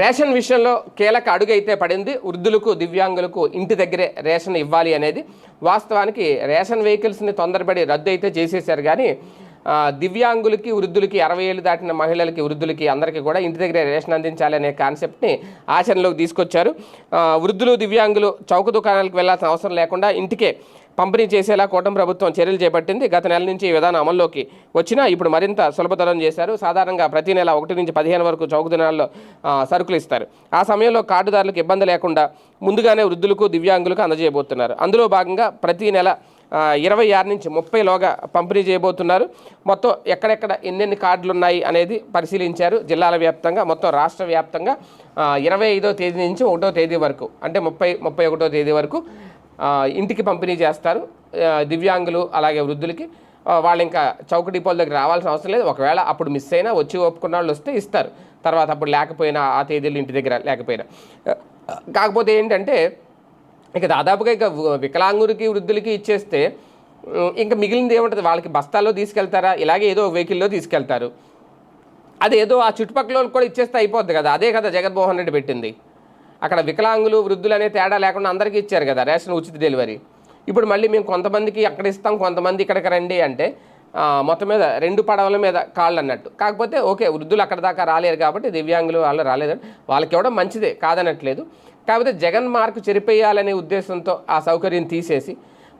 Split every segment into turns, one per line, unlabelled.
Ration విషయంలో కీలక అడుగు అయితే పడింది. వృద్ధులకు దివ్యాంగులకు ఇంటి దగ్గరే రేషన్ ఇవ్వాలి అనేది. వాస్తవానికి రేషన్ వెహికల్స్ని తొందరపడి రద్దు అయితే చేసేశారు కానీ దివ్యాంగులకి వృద్ధులకి అరవై ఏళ్ళు దాటిన మహిళలకి వృద్ధులకి అందరికీ కూడా ఇంటి దగ్గరే రేషన్ అందించాలి అనే కాన్సెప్ట్ని ఆచరణలోకి తీసుకొచ్చారు. వృద్ధులు దివ్యాంగులు చౌక దుకాణాలకు వెళ్ళాల్సిన అవసరం లేకుండా ఇంటికే పంపిణీ చేసేలా కూటమి ప్రభుత్వం చర్యలు చేపట్టింది. గత నెల నుంచి ఈ విధానం అమల్లోకి వచ్చినా ఇప్పుడు మరింత సులభతరం చేశారు. సాధారణంగా ప్రతి నెల ఒకటి నుంచి పదిహేను వరకు చౌక దినాల్లో సరుకులు ఇస్తారు. ఆ సమయంలో కార్డుదారులకు ఇబ్బంది లేకుండా ముందుగానే వృద్ధులకు దివ్యాంగులకు అందజేయబోతున్నారు. అందులో భాగంగా ప్రతి నెల ఇరవై ఆరు నుంచి ముప్పైలోగా పంపిణీ చేయబోతున్నారు. మొత్తం ఎక్కడెక్కడ ఎన్నెన్ని కార్డులు ఉన్నాయి అనేది పరిశీలించారు. జిల్లాల వ్యాప్తంగా మొత్తం రాష్ట్ర వ్యాప్తంగా ఇరవై ఐదో తేదీ నుంచి ఒకటో తేదీ వరకు అంటే ముప్పై ముప్పై ఒకటో తేదీ వరకు ఇంటికి పంపిణీ చేస్తారు. దివ్యాంగులు అలాగే వృద్ధులకి. వాళ్ళు ఇంకా చౌక డిపోల దగ్గర రావాల్సిన అవసరం లేదు. ఒకవేళ అప్పుడు మిస్ అయినా వచ్చి ఒప్పుకున్న వాళ్ళు వస్తే ఇస్తారు. తర్వాత అప్పుడు లేకపోయినా ఆ తేదీలు ఇంటి దగ్గర లేకపోయినా. కాకపోతే ఏంటంటే ఇక దాదాపుగా ఇక వికలాంగురికి వృద్ధులకి ఇచ్చేస్తే ఇంకా మిగిలింది ఏముంటుంది? వాళ్ళకి బస్తాల్లో తీసుకెళ్తారా? ఇలాగే ఏదో వెహికల్లో తీసుకెళ్తారు. అదేదో ఆ చుట్టుపక్కల కూడా ఇచ్చేస్తే అయిపోద్ది కదా. అదే కదా జగన్మోహన్ రెడ్డి పెట్టింది. అక్కడ వికలాంగులు వృద్ధులు అనే తేడా లేకుండా అందరికీ ఇచ్చారు కదా రేషన్ ఉచిత డెలివరీ. ఇప్పుడు మళ్ళీ మేము కొంతమందికి అక్కడ ఇస్తాం కొంతమంది ఇక్కడికి రండి అంటే మొత్తం మీద రెండు పడవల మీద కాళ్ళు అన్నట్టు కాకపోతే ఓకే వృద్ధులు అక్కడ దాకా రాలేరు కాబట్టి దివ్యాంగులు వాళ్ళు రాలేదు వాళ్ళకి ఇవ్వడం మంచిదే కాదనట్లేదు. కాకపోతే జగన్ మార్కు చెరిపేయాలనే ఉద్దేశంతో ఆ సౌకర్యం తీసేసి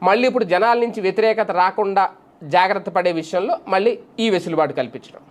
మళ్ళీ ఇప్పుడు జనాల నుంచి వ్యతిరేకత రాకుండా జాగ్రత్త పడే విషయంలో మళ్ళీ ఈ వెసులుబాటు కల్పించడం.